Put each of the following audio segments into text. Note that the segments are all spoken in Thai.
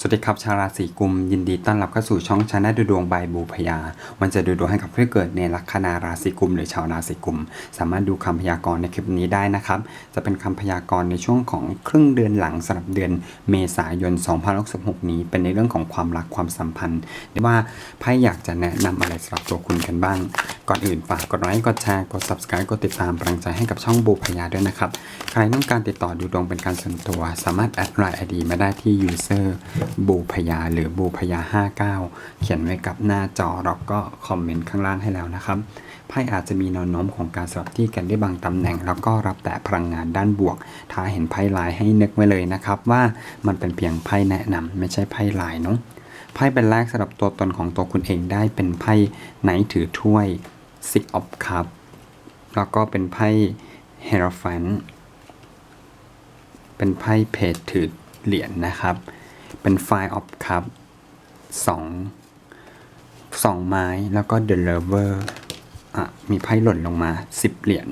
สวัสดีครับชาวราศีกุมยินดีต้อนรับเข้าสู่ช่องชาแนลดูดวงใบบูพยา มันจะดูดวงให้กับผู้เกิดในลัคนาราศีกุม หรือชาวราศีกุม สามารถดูคำพยากรณ์ในคลิปนี้ได้นะครับ จะเป็นคำพยากรณ์ในช่วงของครึ่งเดือนหลังสำหรับเดือนเมษายน 2066 นี้ เป็นในเรื่องของความรักความสัมพันธ์ว่าไพ่อยากจะแนะนำอะไรสำหรับตัวคุณกันบ้าง ก่อนอื่นฝากกดไลค์กดแชร์กด subscribe กดติดตามกำลังใจให้กับช่องบูพยาด้วยนะครับใครต้องการติดต่อดูดวงเป็นการส่วนตัว สามารถแอดไลน์ไอดีมาได้ที่ user บูพยาหรือบูพยา 59 เขียนไว้กับหน้าจอแล้วก็คอมเมนต์ข้างล่างให้แล้วนะครับไพ่อาจจะมีแนวโน้มของการสลับที่กันได้บางตำแหน่ง แล้วก็รับแต่พลังงานด้านบวก ถ้าเห็นไพ่ลายให้นึกไว้เลยนะครับ ว่ามันเป็นเพียงไพ่แนะนำไม่ใช่ไพ่ลายเนาะไพ่เป็นแรกสำหรับตัวตนของตัวคุณเองได้เป็นไพ่ไหนถือถ้วย Six of Cup แล้วก็เป็นไพ่ h e r o p h a n t เป็นไพ่เพจถือเหรียญนะครับ เป็นไฟล์ออฟคัพสองสองไม้แล้วก็ The Lover อะมีไพ่หล่นลงมา10เหรียญ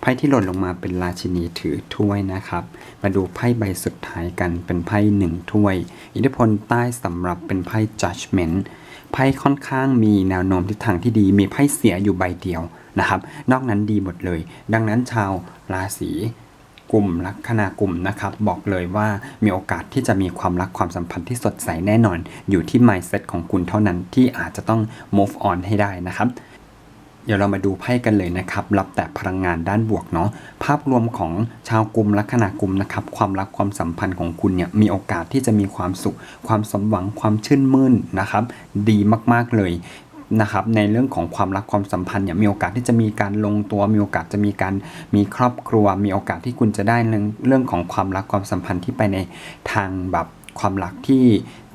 ไพ่ที่หล่นลงมาเป็นราชินีถือถ้วยนะครับ มาดูไพ่ใบสุดท้ายกันเป็นไพ่หนึ่งถ้วย อิทธิพลใต้สำหรับเป็นไพ่ Judgment ไพ่ค่อนข้างมีแนวโน้มทิศทางที่ดีมีไพ่เสียอยู่ใบเดียวนะครับ นอกนั้นดีหมดเลย ดังนั้นชาวราศี กลุ่มลัคนากลุ่มนะครับ บอกเลยว่ามีโอกาสที่จะมีความรักความสัมพันธ์ที่สดใสแน่นอน อยู่ที่ mindset ของคุณเท่านั้นที่อาจจะต้อง move on ให้ได้นะครับเดี๋ยวเรามาดูไพ่กันเลยนะครับ รับแต่พลังงานด้านบวกเนาะ ภาพรวมของชาวกลุ่มลัคนากลุ่มนะครับ ความรักความสัมพันธ์ของคุณเนี่ยมีโอกาสที่จะมีความสุข ความสมหวัง ความชื่นมื่นนะครับ ดีมากๆเลย นะครับในเรื่องของความรักความสัมพันธ์เนี่ยมีโอกาสที่จะมีการลงตัวมีโอกาสจะมีการมีครอบครัว มีโอกาสที่คุณจะได้เรื่องเรื่องของความรักความสัมพันธ์ที่ไปในทางแบบความรักที่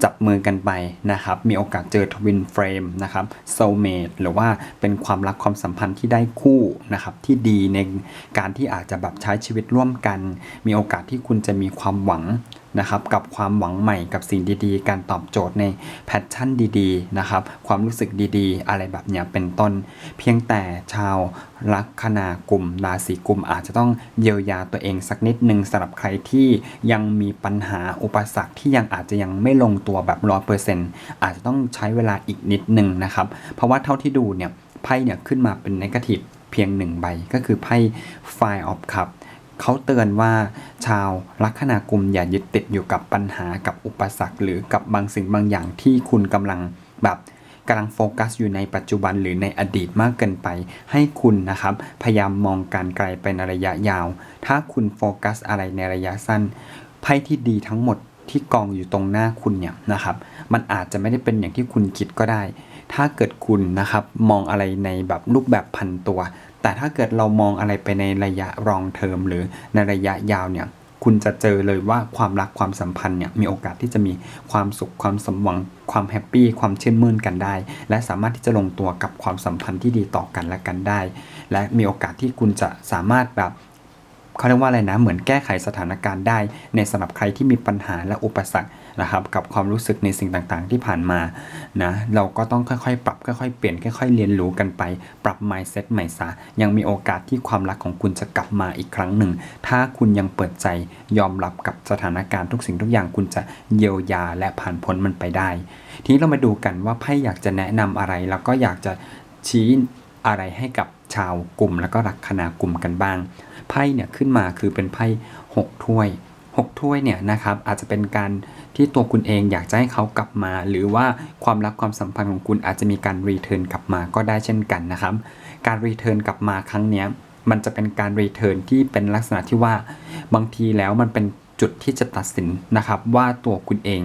จับมือกันไปนะครับ มีโอกาสเจอทวินเฟรมนะครับโซเมดหรือว่าเป็นความรักความสัมพันธ์ที่ได้คู่นะครับที่ดีในการที่อาจจะแบบใช้ชีวิตร่วมกัน มีโอกาสที่คุณจะมีความหวังนะครับกับความหวังใหม่กับสิ่งดีๆ การตอบโจทย์ในแพชชั่นดีๆนะครับความรู้สึกดีๆ อะไรแบบเนี้ยเป็นต้น เพียงแต่ชาวลัคนากลุ่มราศีกุมอาจจะต้องเยียวยาตัวเองสักนิดหนึ่งสำหรับใครที่ยังมีปัญหาอุปสรรคที่ยังอาจจะยังไม่ลงตัวแบบร้อยเปอร์เซ็นต์อาจจะต้องใช้เวลาอีกนิดหนึ่งนะครับ เพราะว่าเท่าที่ดูเนี่ยไพ่เนี่ยขึ้นมาเป็นนกาทีฟเพียงหนึ่งใบก็คือไพ่ Five of Cup เขาเตือนว่าชาวลัคนากุมอย่ายึดติดอยู่กับปัญหากับอุปสรรค หรือกับบางสิ่งบางอย่างที่คุณกำลังแบบกำลังโฟกัสอยู่ในปัจจุบันหรือในอดีตมากเกินไป ให้คุณนะครับ พยายามมองการไกลไปในระยะยาว ถ้าคุณโฟกัสอะไรในระยะสั้นไพ่ที่ดีทั้งหมด ที่กองอยู่ตรงหน้าคุณเนี่ยนะครับ มันอาจจะไม่ได้เป็นอย่างที่คุณคิดก็ได้ ถ้าเกิดคุณนะครับมองอะไรในแบบรูปแบบพันตัว แต่ถ้าเกิดเรามองอะไรไปในระยะรองเทอมหรือในระยะยาวเนี่ยคุณจะเจอเลยว่าความรักความสัมพันธ์เนี่ยมีโอกาสที่จะมีความสุขความสมหวัง ความแฮปปี้ความเชื่นมื่นกันได้ และสามารถที่จะลงตัวกับความสัมพันธ์ที่ดีต่อกันและกันได้ และมีโอกาสที่คุณจะสามารถแบบ เขาเรียกว่าอะไรนะ เหมือนแก้ไขสถานการณ์ได้ ในสำหรับใครที่มีปัญหาและอุปสรรคนะครับ กับความรู้สึกในสิ่งต่างๆ ที่ผ่านมานะเราก็ต้องค่อยๆ ปรับค่อยๆ เปลี่ยนค่อยๆ เรียนรู้กันไป ปรับ mindset ใหม่ซะยังมีโอกาสที่ความรักของคุณจะกลับมาอีกครั้งหนึ่ง ถ้าคุณยังเปิดใจยอมรับกับสถานการณ์ทุกสิ่งทุกอย่างคุณจะเยียวยาและผ่านพ้นมันไปได้ ทีนี้เรามาดูกันว่าไพ่อยากจะแนะนำอะไร แล้วก็อยากจะชี้อะไรให้กับชาวกลุ่มแล้วก็ลักคนากลุ่มกันบ้าง ไพ่เนี่ยขึ้นมาคือเป็นไพ่6ถ้วย 6 ถ้วยเนี่ยนะครับอาจจะเป็นการที่ตัวคุณเองอยากจะให้เขากลับมา หรือว่าความรักความสัมพันธ์ของคุณอาจจะมีการรีเทิร์นกลับมาก็ได้เช่นกันนะครับ การรีเทิร์นกลับมาครั้งนี้มันจะเป็นการรีเทิร์นที่เป็นลักษณะที่ว่าบางทีแล้วมันเป็นจุดที่จะตัดสินนะครับว่าตัวคุณเอง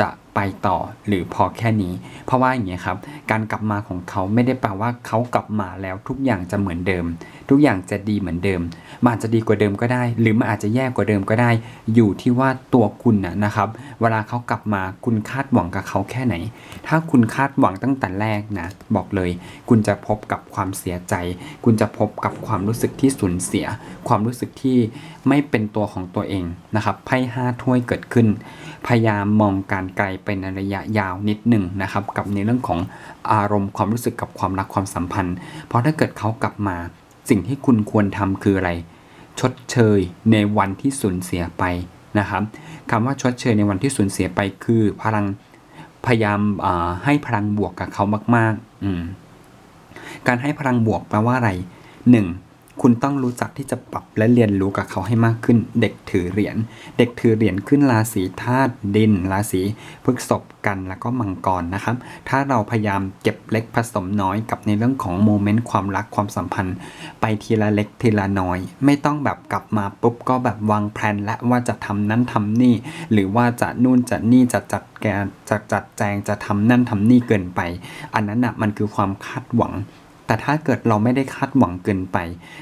จะไปต่อหรือพอแค่นี้ เพราะว่าอย่างเงี้ยครับ การกลับมาของเขาไม่ได้แปลว่าเขากลับมาแล้วทุกอย่างจะเหมือนเดิม ทุกอย่างจะดีเหมือนเดิม มันอาจจะดีกว่าเดิมก็ได้ หรือมันอาจจะแย่กว่าเดิมก็ได้ อยู่ที่ว่าตัวคุณนะนะครับ เวลาเขากลับมาคุณคาดหวังกับเขาแค่ไหน ถ้าคุณคาดหวังตั้งแต่แรกนะ บอกเลย คุณจะพบกับความเสียใจ คุณจะพบกับความรู้สึกที่สูญเสีย ความรู้สึกที่ไม่เป็นตัวของตัวเองนะครับไพ่ห้าถ้วยเกิดขึ้น พยายามมองการไกลไปในระยะยาวนิดหนึ่งนะครับ กับในเรื่องของอารมณ์ความรู้สึกกับความรักความสัมพันธ์ เพราะถ้าเกิดเขากลับมา สิ่งที่คุณควรทำคืออะไร ชดเชยในวันที่สูญเสียไปนะครับคำว่าชดเชยในวันที่สูญเสียไปคือ พลังพยายามให้พลังบวกกับเขามากๆอืการให้พลังบวกแปลว่าอะไรหนึ่ง คุณต้องรู้จักที่จะปรับและเรียนรู้กับเขาให้มากขึ้น เด็กถือเหรียญ เด็กถือเหรียญขึ้นราศีธาตุดิน ราศีพฤกษภกันแล้วก็มังกรนะครับ ถ้าเราพยายามเก็บเล็กผสมน้อยกับในเรื่องของโมเมนต์ความรักความสัมพันธ์ ไปทีละเล็กทีละน้อย ไม่ต้องแบบกลับมาปุ๊บก็แบบวางแผนและว่าจะทำนั่นทำนี่ หรือว่าจะนู่นจะนี่จะจัดแกจะจัดแจงจะทำนั่นทำนี่เกินไป อันนั้นนะมันคือความคาดหวัง แต่ถ้าเกิดเราไม่ได้คาดหวังเกินไป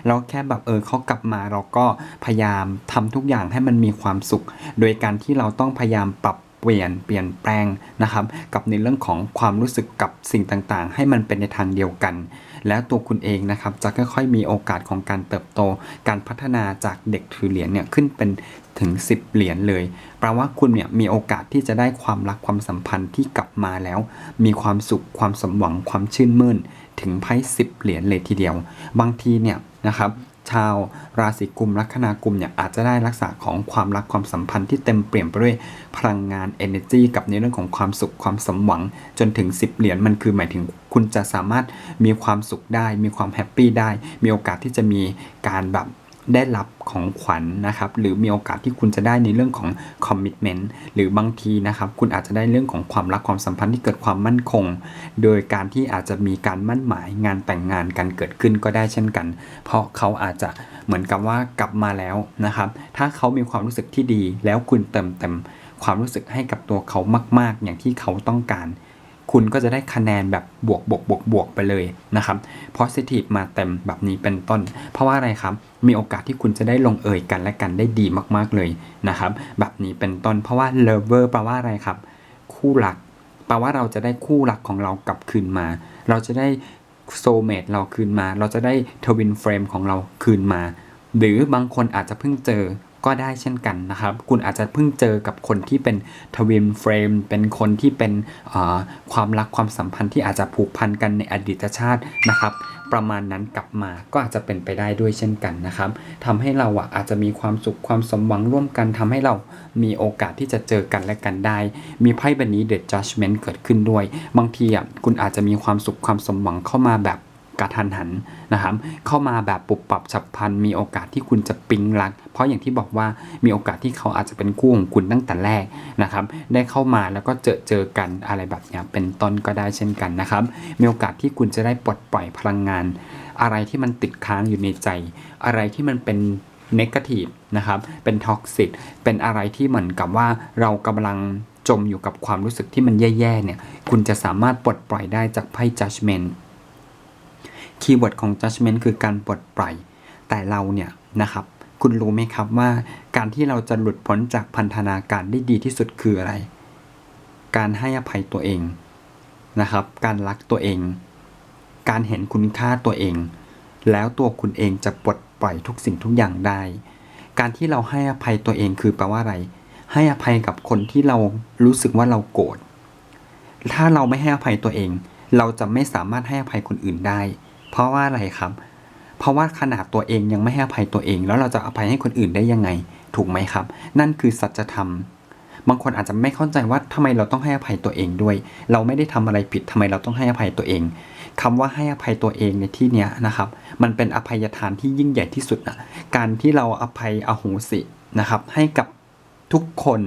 เราแค่แบบเออเขากลับมาเราก็พยายามทำทุกอย่างให้มันมีความสุข โดยการที่เราต้องพยายามปรับเปลี่ยนเปลี่ยนแปลงนะครับกับในเรื่องของความรู้สึกกับสิ่งต่างๆ ให้มันเป็นในทางเดียวกัน แล้วตัวคุณเองนะครับจะค่อยๆมีโอกาสของการเติบโต การพัฒนาจากเด็กถือเหรียญเนี่ยขึ้นเป็น ถึง 10 เหรียญเลยแปลว่าคุณเนี่ยมีโอกาสที่จะได้ความรักความสัมพันธ์ที่กลับมาแล้ว มีความสุขความสมหวังความชื่นมื่น ถึงไพ่สิบเหรียญเลยทีเดียว บางทีเนี่ยนะครับชาวราศีกุมลัคนากุมเนี่ยอาจจะได้ลักษณะของความรักความสัมพันธ์ที่เต็มเปี่ยมไปด้วยพลังงาน energy กับในเรื่องของความสุขความสมหวัง จนถึง 10 เหรียญมันคือหมายถึงคุณจะสามารถมีความสุขได้ มีความแฮปปี้ได้ มีโอกาสที่จะมีการแบบ ได้รับของขวัญนะครับ หรือมีโอกาสที่คุณจะได้ในเรื่องของคอมมิชเมนต์หรือบางทีนะครับ คุณอาจจะได้เรื่องของความรักความสัมพันธ์ที่เกิดความมั่นคง โดยการที่อาจจะมีการมั่นหมายงานแต่งงานกันเกิดขึ้นก็ได้เช่นกัน เพราะเขาอาจจะเหมือนกับว่ากลับมาแล้วนะครับ ถ้าเขามีความรู้สึกที่ดี แล้วคุณเติมเต็มความรู้สึกให้กับตัวเขามาก ๆ อย่างที่เขาต้องการ คุณก็จะได้คะแนนแบบบวกบวกบวกบวกไปเลยนะครับ positive มาเต็มแบบนี้เป็นต้น เพราะว่าอะไรครับ มีโอกาสที่คุณจะได้ลงเอ่ยกันและกันได้ดีมากๆเลยนะครับ แบบนี้เป็นต้น เพราะว่า lover แปลว่าอะไรครับ คู่รัก แปลว่าเราจะได้คู่รักของเรากลับคืนมา เราจะได้โซเมตเราคืนมา เราจะได้ทวินเฟรมของเราคืนมา หรือบางคนอาจจะเพิ่งเจอ ก็ได้เช่นกันนะครับ คุณอาจจะเพิ่งเจอกับคนที่เป็นทวินเฟรมเป็นคนที่เป็นความรักความสัมพันธ์ที่อาจจะผูกพันกันในอดีตชาตินะครับ ประมาณนั้นกลับมาก็อาจจะเป็นไปได้ด้วยเช่นกันนะครับทำให้เราอะอาจจะมีความสุขความสมหวังร่วมกันทำให้เรามีโอกาสที่จะเจอกันและกันได้ มีไพ่ใบนี้ The Judgment เกิดขึ้นด้วย บางทีอะคุณอาจจะมีความสุขความสมหวังเข้ามาแบบ กระทันหันนะครับเข้ามาแบบปุบปับฉับพลันมีโอกาสที่คุณจะปิ๊งรัก เพราะอย่างที่บอกว่ามีโอกาสที่เขาอาจจะเป็นคู่ของคุณตั้งแต่แรกนะครับได้เข้ามาแล้วก็เจอเจอกันอะไรแบบนี้เป็นต้นก็ได้เช่นกันนะครับมีโอกาสที่คุณจะได้ปลดปล่อยพลังงาน อะไรที่มันติดค้างอยู่ในใจ อะไรที่มันเป็นเนกาทีฟนะครับ เป็นท็อกซิ c เป็นอะไรที่เหมือนกับว่าเรากำลังจมอยู่กับความรู้สึกที่มันแย่ๆเนี่ย คุณจะสามารถปลดปล่อยได้จากไพ่ judgment คีย์เวิร์ดของ judgment คือการปลดปล่อย แต่เราเนี่ยนะครับ คุณรู้ไหมครับว่าการที่เราจะหลุดพ้นจากพันธนาการได้ดีที่สุดคืออะไร การให้อภัยตัวเองนะครับ การรักตัวเอง การเห็นคุณค่าตัวเอง แล้วตัวคุณเองจะปลดปล่อยทุกสิ่งทุกอย่างได้ การที่เราให้อภัยตัวเองคือแปลว่าอะไร ให้อภัยกับคนที่เรารู้สึกว่าเราโกรธ ถ้าเราไม่ให้อภัยตัวเอง เราจะไม่สามารถให้อภัยคนอื่นได้ เพราะว่าอะไรครับ เพราะว่าขนาดตัวเองยังไม่ให้อภัยตัวเอง แล้วเราจะอภัยให้คนอื่นได้ยังไง ถูกไหมครับ นั่นคือสัจธรรม บางคนอาจจะไม่เข้าใจว่าทำไมเราต้องให้อภัยตัวเองด้วย เราไม่ได้ทำอะไรผิดทำไมเราต้องให้อภัยตัวเองคำว่าให้อภัยตัวเองในที่เนี้ยนะครับ มันเป็นอภัยทานที่ยิ่งใหญ่ที่สุดนะการที่เราอภัยอโหสินะครับ ให้กับทุกคน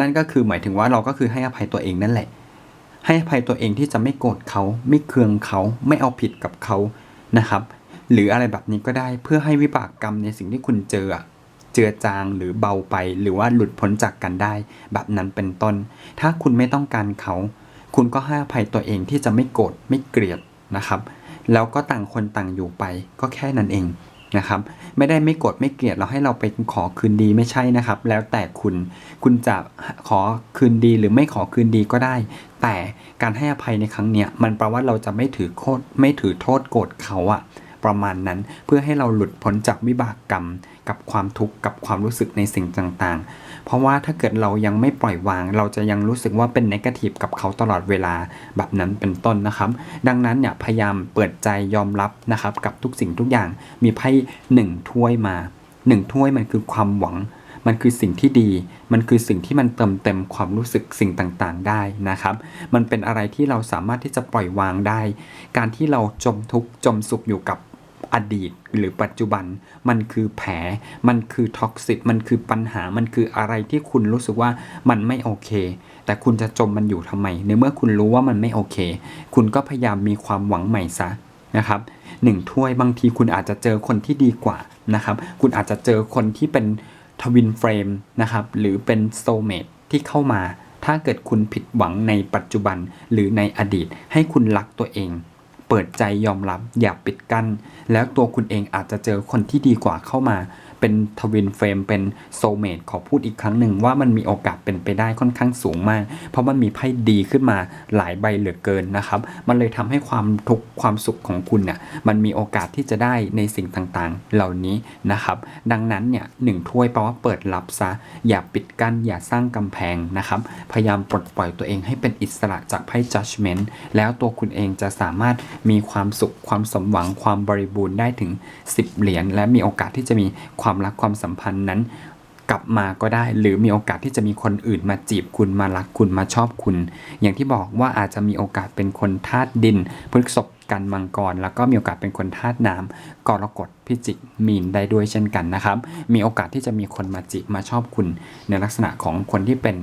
นั่นก็คือหมายถึงว่าเราก็คือให้อภัยตัวเองนั่นแหละ ให้อภัยตัวเองที่จะไม่โกรธเขาไม่เคืองเขาไม่เอาผิดกับเขานะครับ หรืออะไรแบบนี้ก็ได้เพื่อให้วิบากกรรมในสิ่งที่คุณเจอเจือจางหรือเบาไป หรือว่าหลุดพ้นจากกันได้ แบบนั้นเป็นต้น ถ้าคุณไม่ต้องการเขา คุณก็ให้อภัยตัวเองที่จะไม่โกรธไม่เกลียดนะครับ แล้วก็ต่างคนต่างอยู่ไปก็แค่นั้นเอง นะครับไม่ได้ไม่โกรธไม่เกลียดเราให้เราไปขอคืนดีไม่ใช่นะครับ แล้วแต่คุณคุณจะขอคืนดีหรือไม่ขอคืนดีก็ได้ แต่การให้อภัยในครั้งเนี้ยมันแปลว่าเราจะไม่ถือโทษไม่ถือโทษโกรธเขาอะ ประมาณนั้น เพื่อให้เราหลุดพ้นจากวิบากกรรม กับความทุกข์กับความรู้สึกในสิ่งต่างๆ เพราะว่าถ้าเกิดเรายังไม่ปล่อยวาง เราจะยังรู้สึกว่าเป็นนกาทีฟกับเขาตลอดเวลาแบบนั้นเป็นต้นนะครับ ดังนั้นเนี่ยพยายามเปิดใจยอมรับนะครับกับทุกสิ่งทุกอย่างมีไพ่หนึ่งถ้วยมาหนึ่งถ้วยมันคือความหวังมันคือสิ่งที่ดี มันคือสิ่งที่มันเติมเต็มความรู้สึกสิ่งต่างๆได้นะครับ มันเป็นอะไรที่เราสามารถที่จะปล่อยวางได้ การที่เราจมทุกข์จมสุขอยู่กับ ดีตหรือปัจจุบัน มันคือแผล มันคือท็อกซิตมันคือปัญหา มันคืออะไรที่คุณรู้สึกว่ามันไม่โอเค แต่คุณจะจมมันอยู่ทำไม ในเมื่อคุณรู้ว่ามันไม่โอเค คุณก็พยายามมีความหวังใหม่ซะนะครับหนึ่งถ้วยบางทีคุณอาจจะเจอคนที่ดีกว่านะครับ คุณอาจจะเจอคนที่เป็นทวินเฟรมนะครับ หรือเป็นโซเมตที่เข้ามา ถ้าเกิดคุณผิดหวังในปัจจุบันหรือในอดีต ให้คุณรักตัวเอง เปิดใจยอมรับ อย่าปิดกั้น แล้วตัวคุณเองอาจจะเจอคนที่ดีกว่าเข้ามา เป็นทวินเฟรมเป็นโซเมตขอพูดอีกครั้งหนึ่งว่ามันมีโอกาสเป็นไปได้ค่อนข้างสูงมาก เพราะมันมีไพ่ดีขึ้นมาหลายใบเหลือเกินนะครับ มันเลยทำให้ความทุกข์ความสุขของคุณเนี่ยมันมีโอกาสที่จะได้ในสิ่งต่างๆ เหล่านี้นะครับ ดังนั้นเนี่ยหนึ่งถ้วยแปลว่าเปิดรับซะอย่าปิดกั้นอย่าสร้างกำแพงนะครับพยายามปลดปล่อยตัวเองให้เป็นอิสระจากไพ่ judgment แล้วตัวคุณเองจะสามารถมีความสุขความสมหวังความบริบูรณ์ได้ถึง 10 เหรียญและมีโอกาสที่จะมีความความรักความสัมพันธ์นั้นกลับมาก็ได้ หรือมีโอกาสที่จะมีคนอื่นมาจีบคุณมารักคุณมาชอบคุณ อย่างที่บอกว่าอาจจะมีโอกาสเป็นคนธาตุดินพฤกษบ กันมังกร แล้วก็มีโอกาสเป็นคนธาตุน้ำกรกฎพิจิกมีนได้ด้วยเช่นกันนะครับ มีโอกาสที่จะมีคนมาจีบมาชอบคุณในลักษณะของคนที่เป็น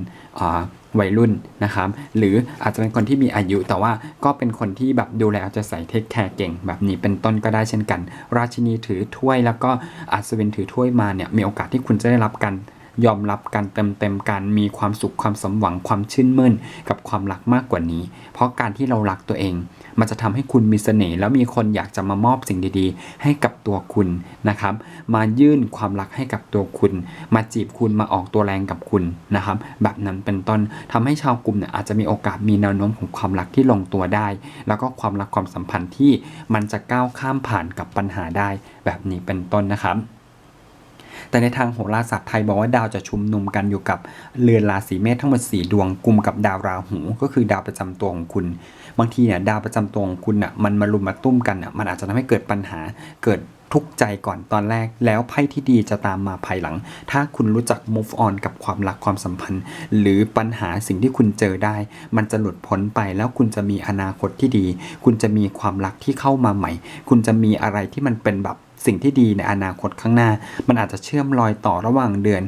วัยรุ่นนะครับ หรืออาจจะเป็นคนที่มีอายุแต่ว่าก็เป็นคนที่แบบดูแลเอาใจใส่เทคแคร์เก่ง แบบนี้เป็นต้นก็ได้เช่นกัน ราชินีถือถ้วยแล้วก็อัศวินถือถ้วยมาเนี่ยมีโอกาสที่คุณจะได้รับการยอมรับการเต็มเต็มๆการมีความสุขความสมหวังความชื่นมื่นกับความรักมากกว่านี้ เพราะการที่เรารักตัวเอง มันจะทำให้คุณมีเสน่ห์แล้วมีคนอยากจะมามอบสิ่งดีๆ ให้กับตัวคุณนะครับ มายื่นความรักให้กับตัวคุณ มาจีบคุณมาออกตัวแรงกับคุณนะครับ แบบนั้นเป็นต้นทำให้ชาวกลุ่มเนี่ยอาจจะมีโอกาสมีแนวโน้มของความรักที่ลงตัวได้ แล้วก็ความรักความสัมพันธ์ที่มันจะก้าวข้ามผ่านกับปัญหาได้แบบนี้เป็นต้นนะครับแต่ในทางโหราศาสตร์ไทยบอกว่าดาวจะชุมนุมกันอยู่กับเรือนราศีเมษทั้งหมด 4 ดวงกลุ่มกับดาวราหูก็คือดาวประจำตัวของคุณ บางทีเนี่ยดาวประจำตัวของคุณอะมันมารุมมาตุ้มกันอะมันอาจจะทำให้เกิดปัญหาเกิดทุกใจก่อนตอนแรกแล้วไพ่ที่ดีจะตามมาภายหลัง ถ้าคุณรู้จัก move on กับความรักความสัมพันธ์ หรือปัญหาสิ่งที่คุณเจอได้ มันจะหลุดพ้นไปแล้วคุณจะมีอนาคตที่ดี คุณจะมีความรักที่เข้ามาใหม่ คุณจะมีอะไรที่มันเป็นแบบสิ่งที่ดีในอนาคตข้างหน้า มันอาจจะเชื่อมรอยต่อระหว่างเดือน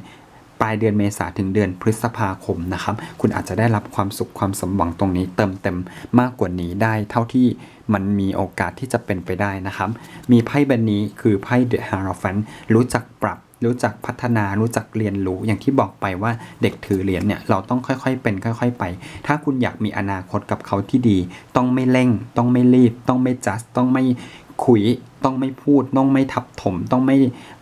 ปลายเดือนเมษาถึงเดือนพฤษภาคมนะครับ คุณอาจจะได้รับความสุขความสมหวังตรงนี้เติมเต็มมากกว่านี้ได้เท่าที่มันมีโอกาสที่จะเป็นไปได้นะครับ มีไพ่ใบนี้คือไพ่ The Hierophant รู้จักปรับรู้จักพัฒนารู้จักเรียนรู้อย่างที่บอกไปว่าเด็กถือเหรียญเนี่ยเราต้องค่อยๆเป็นค่อย ๆ ไป ถ้าคุณอยากมีอนาคตกับเขาที่ดี ต้องไม่เร่ง ต้องไม่รีบ ต้องไม่จัดต้องไม่คุย ต้องไม่พูด ต้องไม่ทับถม ต้องไม่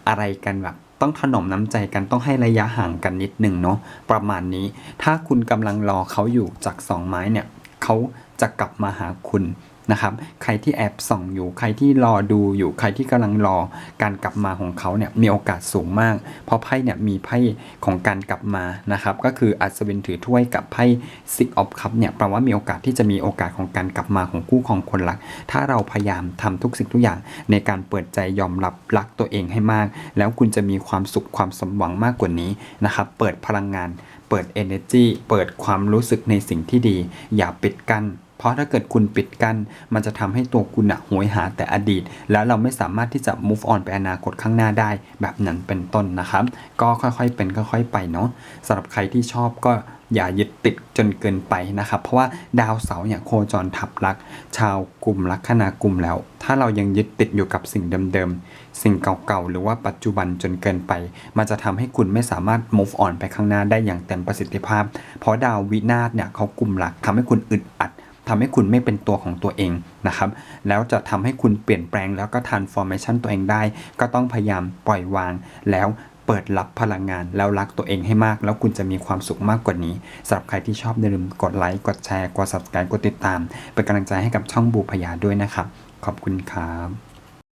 อะไรกันแบบ ต้องถนอมน้ำใจกันต้องให้ระยะห่างกันนิดหนึ่งเนาะประมาณนี้ ถ้าคุณกำลังรอเขาอยู่จากสองไม้เนี่ยเขาจะกลับมาหาคุณ นะครับ ใครที่แอบส่องอยู่ใครที่รอดูอยู่ใครที่กำลังรอการกลับมาของเขาเนี่ยมีโอกาสสูงมาก เพราะไพ่เนี่ยมีไพ่ของการกลับมานะครับ ก็คืออัศวินถือถ้วยกับไพ่ Six of Cup เนี่ยแปลว่ามีโอกาสที่จะมีโอกาสของการกลับมาของคู่ของคนรัก ถ้าเราพยายามทำทุกสิ่งทุกอย่างในการเปิดใจยอมรับรักตัวเองให้มาก แล้วคุณจะมีความสุขความสมหวังมากกว่านี้นะครับเปิดพลังงาน เปิด energy เปิดความรู้สึกในสิ่งที่ดี อย่าปิดกั้น เพราะถ้าเกิดคุณปิดกั้นมันจะทำให้ตัวคุณอะโหยหาแต่อดีต แล้วเราไม่สามารถที่จะ move on ไปอนาคตข้างหน้าได้ แบบนั้นเป็นต้นนะครับ ก็ค่อยๆเป็นค่อยๆไปเนาะสำหรับใครที่ชอบก็อย่ายึดติดจนเกินไปนะครับ เพราะว่าดาวเสาร์เนี่ยโคจรทับลัก ชาวกลุ่มลัคนากลุ่มแล้ว ถ้าเรายังยึดติดอยู่กับสิ่งเดิมๆ สิ่งเก่าๆ หรือว่าปัจจุบันจนเกินไป มันจะทำให้คุณไม่สามารถ move on ไปข้างหน้าได้อย่างเต็มประสิทธิภาพ เพราะดาววินาศเนี่ยเขากลุ่มหลักทำให้คุณอึดอัด ทำให้คุณไม่เป็นตัวของตัวเองนะครับ แล้วจะทำให้คุณเปลี่ยนแปลงแล้วก็ transformation ตัวเองได้ ก็ต้องพยายามปล่อยวางแล้วเปิดรับพลังงานแล้วรักตัวเองให้มาก แล้วคุณจะมีความสุขมากกว่านี้สำหรับใครที่ชอบอย่าลืมกดไลค์กดแชร์กด subscribe กดติดตาม เป็นกำลังใจให้กับช่องบูพยาด้วยนะครับ ขอบคุณครับ